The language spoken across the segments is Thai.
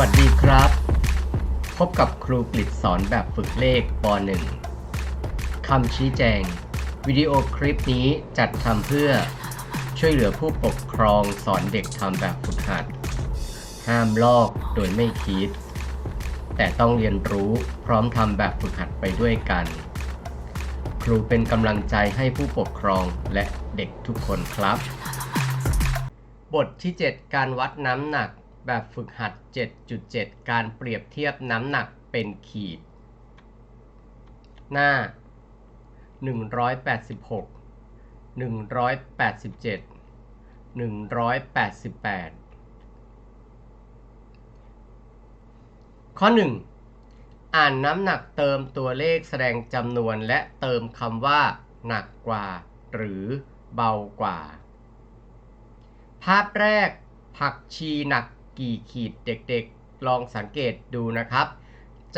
วัสดีครับ พบกับครูกฤษสอนแบบฝึกเลขป .1 คำชี้แจง วิดีโอคลิปนี้จัดทำเพื่อช่วยเหลือผู้ปกครองสอนเด็กทำแบบฝึกหัด ห้ามลอกโดยไม่คิด แต่ต้องเรียนรู้พร้อมทำแบบฝึกหัดไปด้วยกัน ครูเป็นกำลังใจให้ผู้ปกครองและเด็กทุกคนครับ บทที่ 7 การวัดน้ำหนัก แบบฝึกหัด 7.7 การเปรียบเทียบน้ำหนักเป็นขีด หน้า 186 187 188 ข้อ 1 อ่านน้ำหนักเติมตัวเลขแสดงจำนวนและเติมคำว่า หนักกว่า หรือเบากว่า ภาพแรกผักชีหนัก กี่ขีดเด็กๆ ลองสังเกตดูนะครับ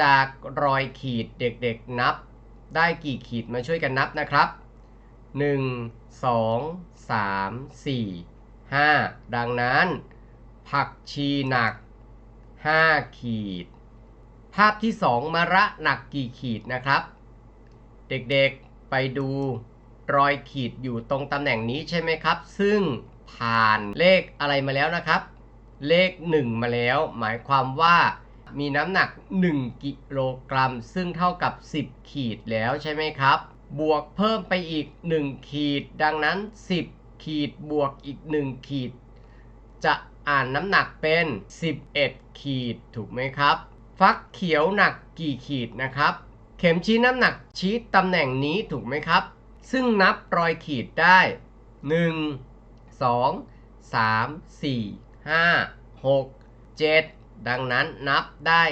จากรอยขีดเด็กๆนับ ได้กี่ขีดมาช่วยกันนับนะครับ 1 2 3 4 5 ดังนั้น ผักชีหนัก 5 ขีด ภาพที่ 2 มะระหนักกี่ขีดนะครับ เด็กๆไปดูรอยขีดอยู่ตรงตำแหน่งนี้ใช่ไหมครับ ซึ่งผ่านเลขอะไรมาแล้วนะครับ เลข 1 มาแล้ว หมายความว่ามีน้ำหนัก 1 กิโลกรัม ซึ่งเท่ากับ 10 ขีดแล้วใช่ไหมครับ บวกเพิ่มไปอีก 1 ขีด ดังนั้น 10 ขีดบวกอีก 1 ขีด จะอ่านน้ำหนักเป็น 11 ขีดถูกไหมครับ ฟักเขียวหนักกี่ขีดนะครับ เข็มชี้น้ำหนักชี้ตำแหน่งนี้ถูกไหมครับ ซึ่งนับรอยขีดได้ 1 2 3 4 5 6 7ดังนั้นนับได้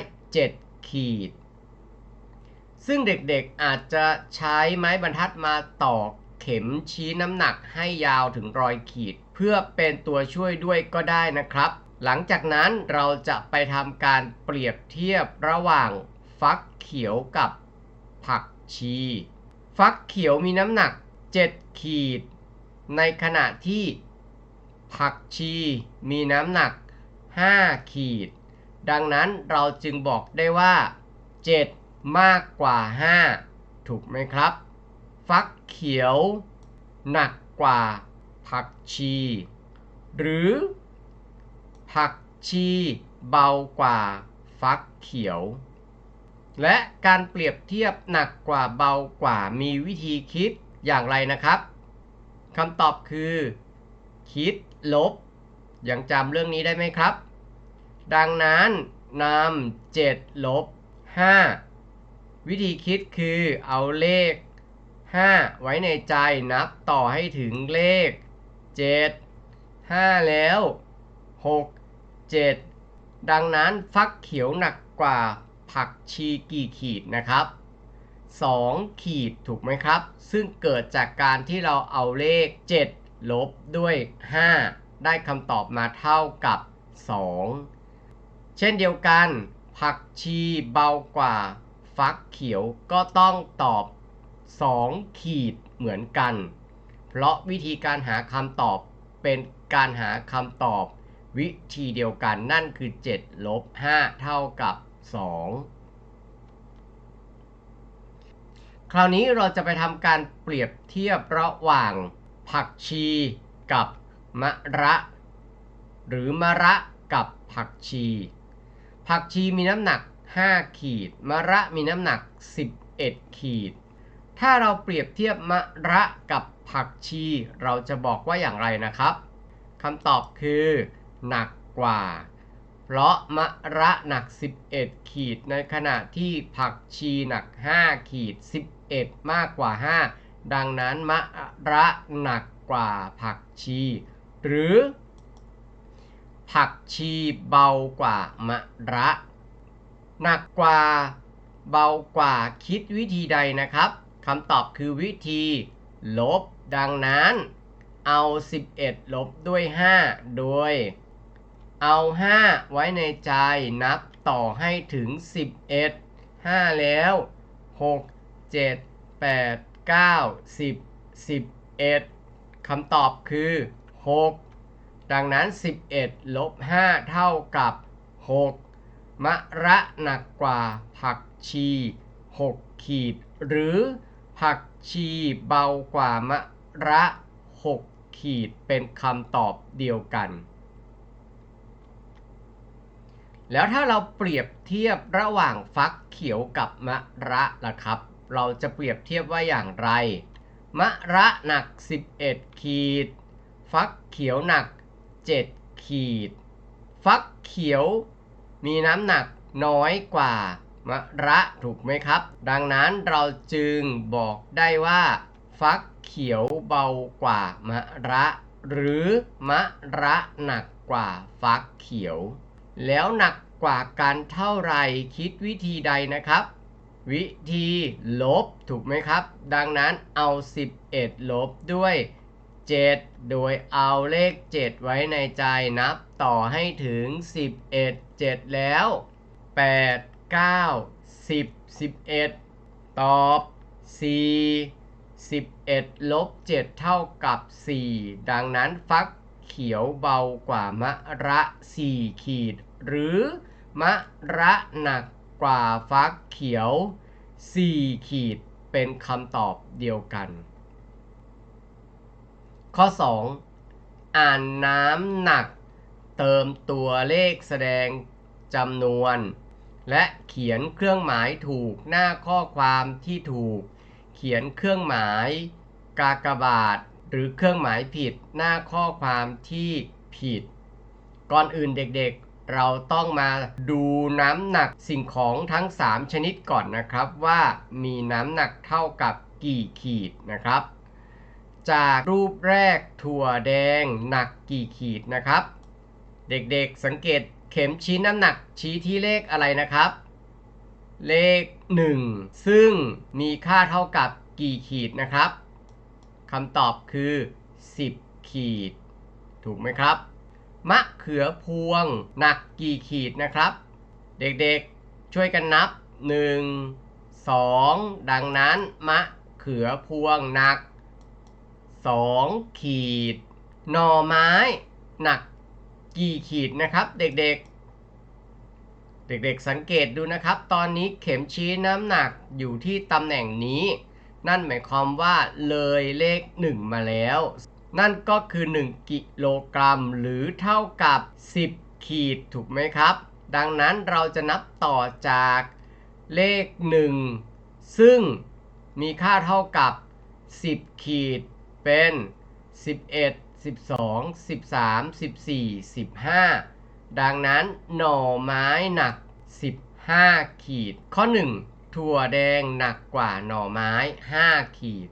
7ขีด ซึ่งเด็กๆอาจจะใช้ไม้บรรทัดมาตอกเข็มชี้น้ำหนักให้ยาวถึงรอยขีด เพื่อเป็นตัวช่วยด้วยก็ได้นะครับ หลังจากนั้นเราจะไปทำการเปรียบเทียบระหว่างฟักเขียวกับผักชี ฟักเขียวมีน้ำหนัก 7 ขีด ในขณะที่ ผักชีมีน้ำหนัก 5 ขีด ดังนั้นเราจึงบอกได้ว่า 7 มากกว่า 5 ถูกไหมครับ ฟักเขียว หนักกว่า ผักชี หรือ ผักชีเบากว่า ฟักเขียว และการเปรียบเทียบหนักกว่าเบากว่ามีวิธีคิดอย่างไรนะครับคำตอบคือ คิด ลบ ยังจำเรื่องนี้ได้ไหมครับ ดังนั้นนำ7ลบ5วิธีคิดคือเอาเลข 5 ไว้ในใจนับต่อให้ถึงเลข 7 5 แล้ว 6 7 ดังนั้นฟักเขียวหนักกว่าผักชีกี่ขีดนะครับ 2 ขีดถูกไหมครับ ซึ่งเกิดจากการที่เราเอาเลข 7 ลบด้วย 5 ได้คำตอบมาเท่ากับ 2 เช่นเดียวกัน ผักชีเบากว่า ฟักเขียวก็ต้องตอบ 2 ขีดเหมือนกัน เพราะวิธีการหาคำตอบเป็นการหาคำตอบวิธีเดียวกันนั่นคือ 7 ลบ 5 เท่ากับ 2 คราวนี้เราจะไปทำการเปรียบเทียบระหว่าง ผักชีกับมะระ หรือมะระกับผักชี ผักชีมีน้ำหนัก 5 ขีด มะระมีน้ำหนัก 11 ขีด ถ้าเราเปรียบเทียบมะระกับผักชี เราจะบอกว่าอย่างไรนะครับคำตอบคือ หนักกว่า เพราะมะระหนัก 11 ขีด ในขณะที่ผักชีหนัก 5 ขีด 11 มากกว่า 5 ดังนั้นมะระหนักกว่าผักชี หรือ ผักชีเบากว่ามะระ หนักกว่าเบากว่าคิดวิธีใดนะครับคำตอบคือวิธี ลบ ดังนั้น เอา 11 ลบด้วย 5 โดย เอา 5 ไว้ในใจนับต่อให้ถึง 11 5 แล้ว 6 7 8 9 10 11คำตอบคือ6ดังนั้น11ลบ5เท่ากับ6มะระหนักกว่าผักชี6ขีด หรือผักชีเบากว่ามะระ6ขีดเป็นคำตอบเดียวกัน แล้วถ้าเราเปรียบเทียบระหว่างฟักเขียวกับมะระล่ะครับ เราจะเปรียบเทียบว่าอย่างไร มะระหนัก 11 ขีด ฟักเขียวหนัก 7 ขีด ฟักเขียวมีน้ำหนักน้อยกว่ามะระถูกไหมครับ ดังนั้นเราจึงบอกได้ว่า ฟักเขียวเบากว่ามะระ หรือมะระหนักกว่าฟักเขียว แล้วหนักกว่ากันเท่าไหร่คิดวิธีใดนะครับ วิธีลบถูกไหมครับ ดังนั้นเอา 11 ลบด้วย 7 โดยเอาเลข 7 ไว้ในใจนับต่อให้ถึง 11 7 แล้ว 8 9 10 11 ตอบ 4 11 ลบ 7 เท่ากับ 4 ดังนั้นฟักเขียวเบากว่ามะระ 4 ขีด หรือมะระหนัก กว่าฟักเขียว 4 ขีดเป็นคำตอบเดียวกัน ข้อ 2 อ่านน้ำหนัก เติมตัวเลขแสดงจำนวน และเขียนเครื่องหมายถูกหน้าข้อความที่ถูก เขียนเครื่องหมายกากบาท หรือเครื่องหมายผิดหน้าข้อความที่ผิด ก่อนอื่นเด็กๆ เราต้องมาดูน้ำหนักสิ่งของทั้ง 3 ชนิดก่อนนะครับว่ามีน้ำหนักเท่ากับกี่ขีดนะครับ จากรูปแรกถั่วแดงหนักกี่ขีดนะครับ เด็กๆสังเกตเข็มชี้น้ำหนักชี้ที่เลขอะไรนะครับ เลข 1 ซึ่งมีค่าเท่ากับกี่ขีดนะครับคำตอบคือ 10 ขีด ถูกไหมครับ มะเขือพวงหนักกี่ขีดนะครับ เด็กๆช่วยกันนับ 1 2 ดังนั้นมะเขือพวงหนัก 2 ขีด หน่อไม้หนักกี่ขีดนะครับเด็กๆ เด็กๆสังเกตดูนะครับ ตอนนี้เข็มชี้น้ำหนักอยู่ที่ตำแหน่งนี้ นั่นหมายความว่าเลยเลข 1 มาแล้ว นั่นก็คือ 1 กิโลกรัม หรือเท่ากับ 10 ขีดถูกไหมครับ ดังนั้นเราจะนับต่อจากเลข 1 ซึ่งมีค่าเท่ากับ 10 ขีดเป็น 11 12 13 14 15 ดังนั้นหน่อไม้หนัก 15 ขีด ข้อ 1 ถั่วแดงหนักกว่าหน่อไม้ 5 ขีด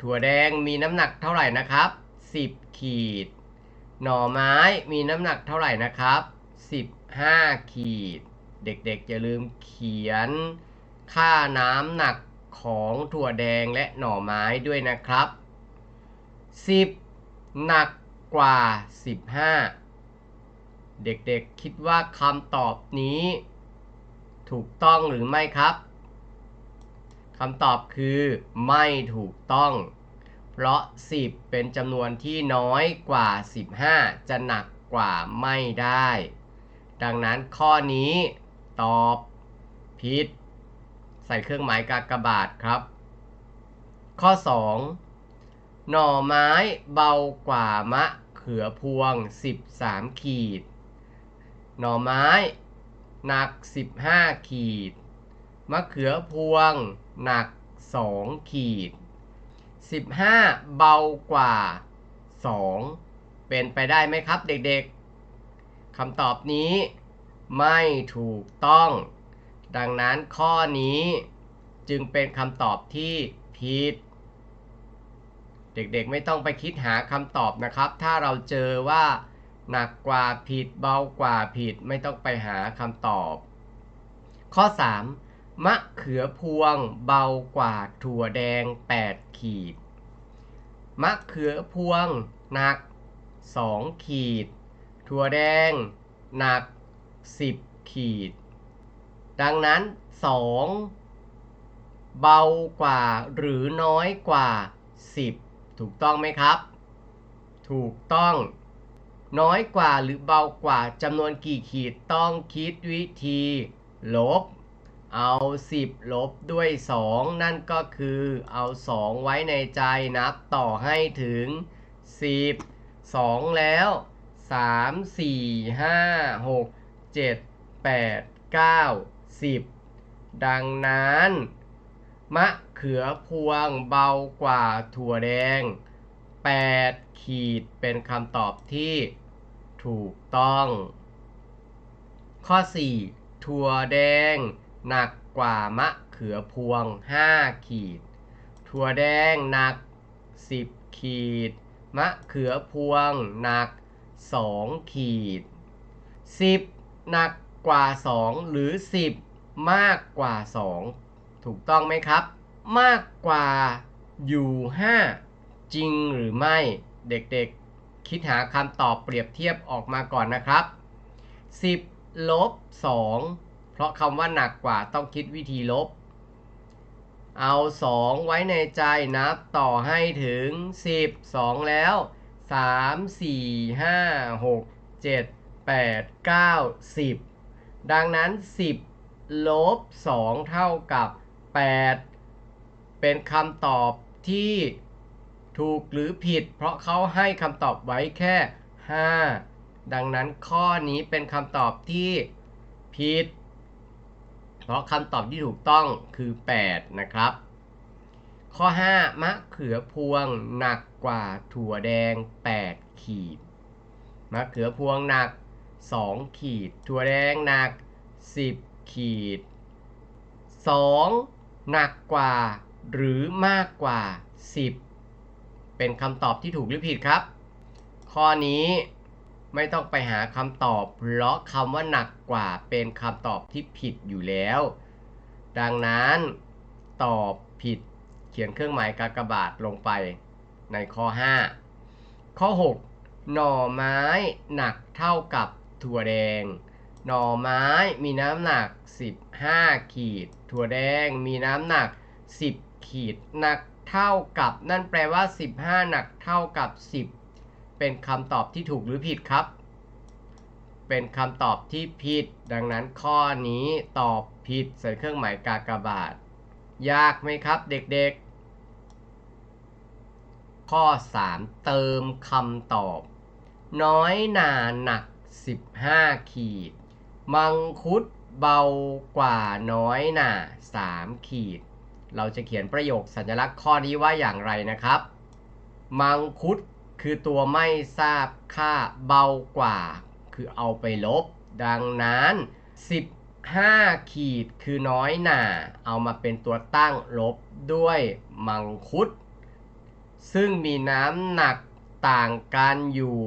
ถั่วแดงมีน้ำหนักเท่าไหร่นะครับ 10 ขีด หน่อไม้มีน้ำหนักเท่าไหร่นะครับ 15 ขีด เด็กๆอย่าลืมเขียน ค่าน้ำหนักของถั่วแดงและหน่อไม้ด้วยนะครับ 10 หนักกว่า 15 เด็กๆคิดว่าคำตอบนี้ ถูกต้องหรือไม่ครับ คำตอบคือไม่ถูกต้อง เพราะ 10 เป็นจำนวนที่น้อยกว่า 15 จะหนักกว่าไม่ได้ ดังนั้นข้อนี้ตอบผิด ใส่เครื่องหมายกากบาทครับ ข้อ 2 หน่อไม้เบากว่ามะเขือพวง 13 ขีด หน่อไม้หนัก 15 ขีด มะเขือพวง หนัก 2 ขีด 15 เบากว่า 2 เป็นไปได้ไหมครับเด็กๆคำตอบนี้ไม่ถูกต้อง ดังนั้นข้อนี้จึงเป็นคำตอบที่ผิด เด็กๆไม่ต้องไปคิดหาคำตอบนะครับ ถ้าเราเจอว่าหนักกว่าผิดเบากว่าผิดไม่ต้องไปหาคำตอบ ข้อ 3 มะเขือพวงเบากว่าถั่วแดง 8 ขีด มะเขือพวงหนัก 2 ขีด ถั่วแดงหนัก 10 ขีด ดังนั้น 2 เบากว่าหรือน้อยกว่า 10 ถูกต้องไหมครับ ถูกต้อง น้อยกว่าหรือเบากว่าจำนวนกี่ขีดต้องคิดวิธีลบ เอา 10 ลบด้วย 2 นั่นก็คือเอา 2 ไว้ในใจนับต่อให้ถึง 10 2 แล้ว 3 4 5 6 7 8 9 10 ดังนั้น มะเขือพวงเบากว่าถั่วแดง 8 ขีดเป็นคำตอบที่ถูกต้อง ข้อ 4 ถั่วแดง หนักกว่ามะเขือพวง 5 ขีด ถั่วแดงหนัก 10 ขีด มะเขือพวงหนัก 2 ขีด 10 หนักกว่า 2 หรือ 10 มากกว่า 2 ถูกต้องไหมครับ มากกว่าอยู่ 5 จริงหรือไม่เด็กๆ คิดหาคำตอบเปรียบเทียบออกมาก่อนนะครับ 10ลบ2 เพราะคำว่าหนักกว่าต้องคิดวิธีลบ เอา 2 ไว้ในใจนับต่อให้ถึง 10 2 แล้ว 3 4 5 6 7 8 9 10 ดังนั้น 10 ลบ 2 เท่ากับ 8 เป็นคำตอบที่ถูกหรือผิด เพราะเขาให้คำตอบไว้แค่ 5 ดังนั้นข้อนี้เป็นคำตอบที่ผิด เพราะคำตอบที่ถูกต้องคือ 8 นะครับ ข้อ 5 มะเขือพวงหนักกว่าถั่วแดง 8 ขีด มะเขือพวงหนัก 2 ขีด ถั่วแดงหนัก 10 ขีด 2 หนักกว่า หรือมากกว่า 10 เป็นคำตอบที่ถูกหรือผิดครับ ข้อนี้ ไม่ต้องไปหาคำตอบ เพราะคำว่าหนักกว่าเป็นคำตอบที่ผิดอยู่แล้ว ดังนั้นตอบผิดเขียนเครื่องหมายกากบาทลงไปในข้อ 5 ข้อ 6 หน่อไม้หนักเท่ากับถั่วแดง หน่อไม้มีน้ำหนัก 15 ขีด ถั่วแดงมีน้ำหนัก 10 ขีดหนักเท่ากับ นั่นแปลว่า 15 หนักเท่ากับ 10 เป็นคำตอบที่ถูกหรือผิดครับ เป็นคำตอบที่ผิด ดังนั้นข้อนี้ตอบผิดใส่เครื่องหมายกากบาท ยากไหมครับเด็กๆ ข้อ 3 เติมคำตอบ น้อยหนาหนัก 15 ขีด มังคุดเบากว่าน้อยหนา3ขีด เราจะเขียนประโยคสัญลักษณ์ข้อนี้ว่าอย่างไรนะครับ มังคุด คือตัวไม่ทราบค่าเบากว่า คือเอาไปลบ ดังนั้น 15 ขีดคือน้อยหนาเอามาเป็นตัวตั้งลบด้วยมังคุด ซึ่งมีน้ำหนักต่างกันอยู่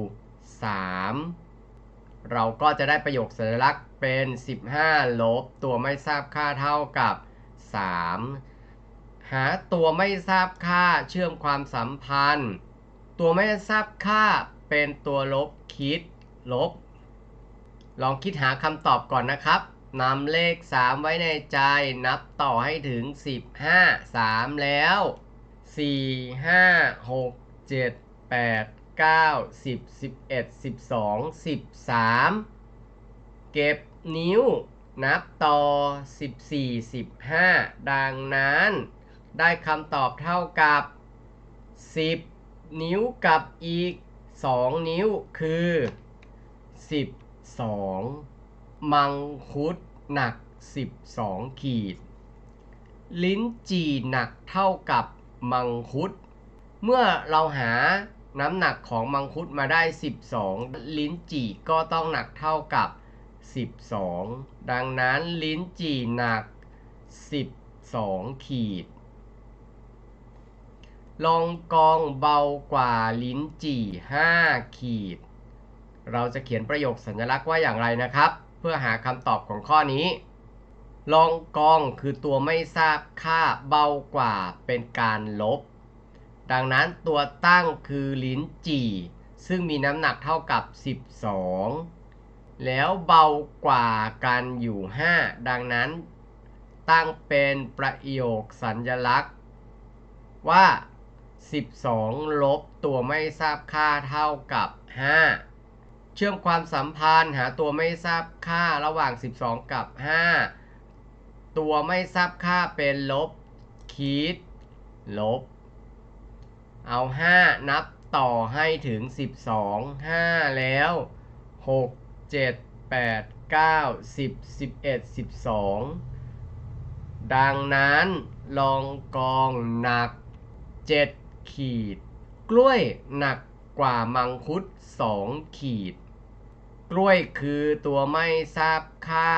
3 เราก็จะได้ประโยคสัญลักษณ์เป็น 15 ลบ ตัวไม่ทราบค่าเท่ากับ 3 หาตัวไม่ทราบค่าเชื่อมความสัมพันธ์ ตัวไม่ทราบค่าเป็นตัวลบคิดลบ ลองคิดหาคำตอบก่อนนะครับนำเลข 3 ไว้ในใจนับต่อให้ถึง 15 3 แล้ว 4 5 6 7 8 9 10 11 12 13 เก็บนิ้ว นับต่อ 14 15 ดังนั้น ได้คำตอบเท่ากับ 10 นิ้วกับอีก 2 นิ้วคือ 12 มังคุดหนัก 12 ขีด ลิ้นจี่หนักเท่ากับมังคุด เมื่อเราหาน้ำหนักของมังคุดมาได้ 12 ลิ้นจี่ก็ต้องหนักเท่ากับ 12 ดังนั้นลิ้นจี่หนัก 12 ขีด ลองกองเบากว่าลิ้นจี่ 5 ขีด เราจะเขียนประโยคสัญลักษณ์ว่าอย่างไรนะครับ เพื่อหาคำตอบของข้อนี้ ลองกองคือตัวไม่ทราบค่าเบากว่าเป็นการลบ ดังนั้นตัวตั้งคือลิ้นจี่ ซึ่งมีน้ำหนักเท่ากับ 12 แล้วเบากว่ากันอยู่ 5 ดังนั้น ตั้งเป็นประโยคสัญลักษณ์ว่า 12ลบตัวไม่ทราบค่าเท่ากับ5ชื่อมความสัมพันธ์หาตัวไม่ทราบค่าระหว่าง 12 กับ 5 ตัวไม่ทราบค่าเป็นลบคิดลบ เอา 5 นับต่อให้ถึง 12 5 แล้ว 6 7 8 9 10 11 12 ดังนั้นลองกองหนัก 7 ขีด กล้วยหนักกว่ามังคุด2ขีด กล้วยคือตัวไม่ทราบค่า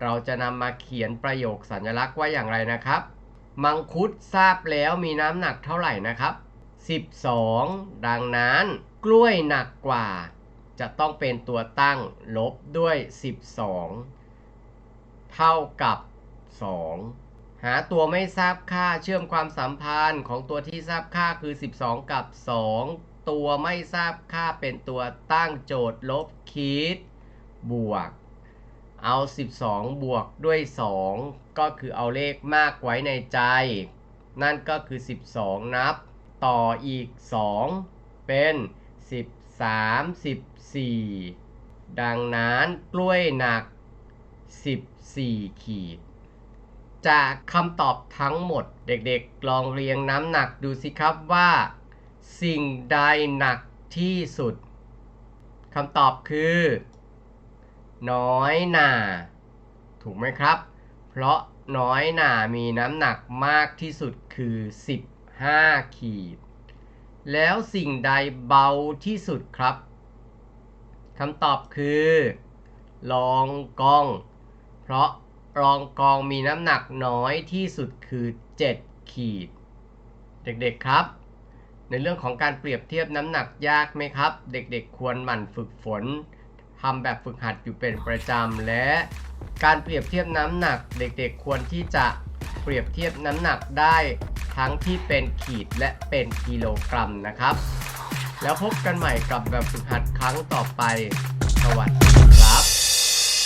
เราจะนำมาเขียนประโยคสัญลักษณ์ว่าอย่างไรนะครับ มังคุดทราบแล้วมีน้ำหนักเท่าไหร่นะครับ 12 ดังนั้น กล้วยหนักกว่า จะต้องเป็นตัวตั้งลบด้วย 12 เท่ากับ 2 หาตัวไม่ทราบค่าเชื่อมความสัมพันธ์ของตัวที่ทราบค่าคือ 12 กับ 2 ตัวไม่ทราบค่าเป็นตัวตั้งโจทย์ลบคิดบวก เอา 12 บวกด้วย 2 ก็คือเอาเลขมากไว้ในใจ นั่นก็คือ 12 นับ ต่ออีก 2 เป็น 13 14 ดังนั้นกล้วยหนัก 14 ขีด จากคำตอบทั้งหมด เด็กๆ ลองเรียงน้ำหนักดูสิครับว่า สิ่งใดหนักที่สุดคำตอบคือ น้อยหนาถูกไหมครับ เพราะน้อยหนามีน้ำหนักมากที่สุดคือ 15 ขีด แล้วสิ่งใดเบาที่สุดครับคำตอบคือรองกอง เพราะ รองกองมีน้ำหนักน้อยที่สุดคือ 7 ขีด เด็กๆครับ ในเรื่องของการเปรียบเทียบน้ำหนักยากไหมครับ เด็กๆ ควรหมั่นฝึกฝนทำแบบฝึกหัดอยู่เป็นประจำและการเปรียบเทียบน้ำหนัก เด็กๆ ควรที่จะเปรียบเทียบน้ำหนักได้ทั้งที่เป็นขีดและเป็นกิโลกรัมนะครับ แล้วพบกันใหม่กับแบบฝึกหัดครั้งต่อไป สวัสดี